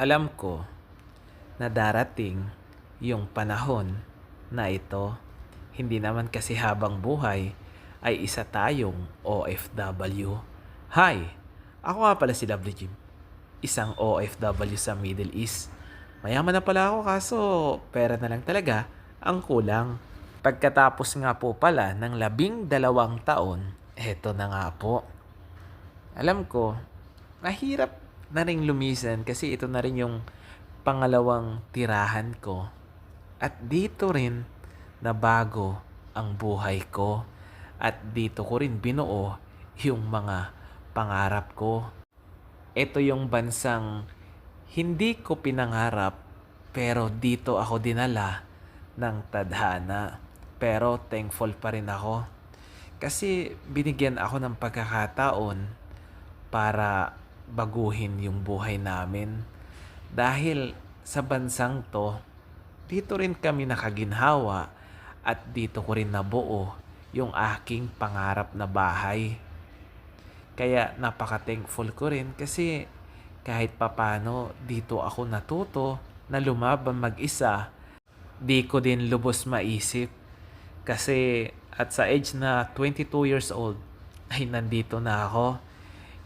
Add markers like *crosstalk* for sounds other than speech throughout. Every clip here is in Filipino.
Alam ko na darating yung panahon na ito. Hindi naman kasi habang buhay ay isa tayong OFW. Hi! Ako nga pala si Lovely Jim. Isang OFW sa Middle East. Mayaman na pala ako kaso pera na lang talaga ang kulang. Pagkatapos nga po pala ng labing dalawang taon, eto na nga po. Alam ko, mahirap na rin lumisan kasi ito na rin yung pangalawang tirahan ko. At dito rin na bago ang buhay ko. At dito ko rin binuo yung mga pangarap ko. Ito yung bansang hindi ko pinangarap pero dito ako dinala ng tadhana. Pero thankful pa rin ako. Kasi binigyan ako ng pagkakataon para baguhin yung buhay namin. Dahil sa bansang to, dito rin kami nakaginhawa at dito ko rin nabuo yung aking pangarap na bahay. Kaya napaka-thankful ko rin kasi kahit papano dito ako natuto na lumaban mag-isa. Di ko din lubos maisip kasi at sa age na 22 years old ay nandito na ako.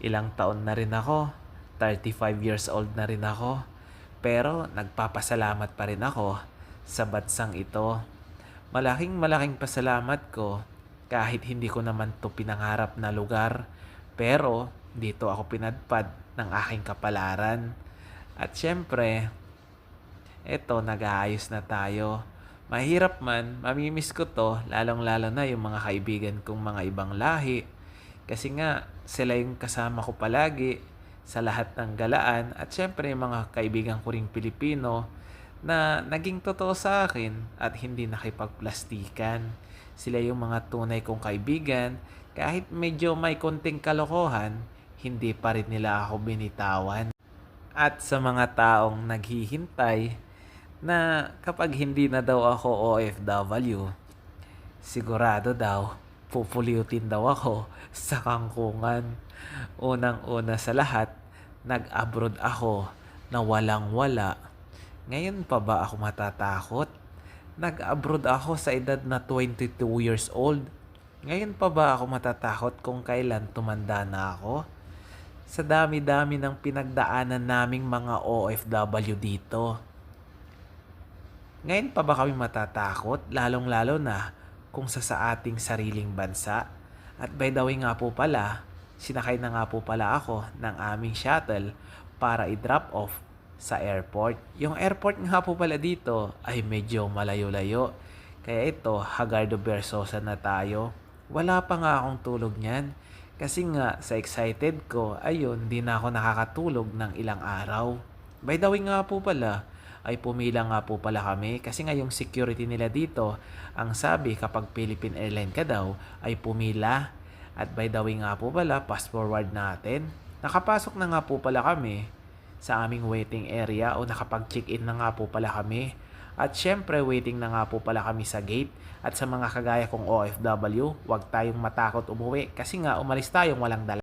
Ilang taon na rin ako. 35 years old na rin ako. Pero nagpapasalamat pa rin ako sa bansang ito. Malaking malaking pasalamat ko kahit hindi ko naman to pinangarap na lugar. Pero dito ako pinadpad ng aking kapalaran. At syempre, eto nag-aayos na tayo. Mahirap man, mamimiss ko to, lalong-lalo na yung mga kaibigan kong mga ibang lahi. Kasi nga, sila yung kasama ko palagi sa lahat ng galaan. At syempre, yung mga kaibigan ko ring Pilipino na naging totoo sa akin at hindi nakipagplastikan. Sila yung mga tunay kong kaibigan. Kahit medyo may konting kalokohan, hindi pa rin nila ako binitawan. At sa mga taong naghihintay na kapag hindi na daw ako OFW, sigurado daw pupuliutin daw ako *laughs* sa kangkungan. Unang-una sa lahat, nag-abroad ako na walang-wala. Ngayon pa ba ako matatakot? Nag-abroad ako sa edad na 22 years old. Ngayon pa ba ako matatakot kung kailan tumanda na ako? Sa dami-dami ng pinagdaanan naming mga OFW dito. Ngayon pa ba kami matatakot, lalong-lalo na kung sa sa ating sariling bansa? At by the way nga po pala, sinakay na nga po pala ako ng aming shuttle para i-drop off sa airport. Yung airport nga po pala dito ay medyo malayo-layo. Kaya ito, Hagardo Versosa na tayo. Wala pa nga akong tulog niyan. Kasi nga, sa excited ko, ayun, di na ako nakakatulog ng ilang araw. By the way nga po pala, ay pumila nga po pala kami kasi nga yung security nila dito, ang sabi kapag Philippine Airline ka daw ay pumila. At by the way nga po pala, fast forward natin. Nakapasok na nga po pala kami sa aming waiting area o nakapag-check-in na nga po pala kami. At syempre, waiting na nga po pala kami sa gate. At sa mga kagaya kong OFW, huwag tayong matakot umuwi kasi nga umalis tayong walang dala.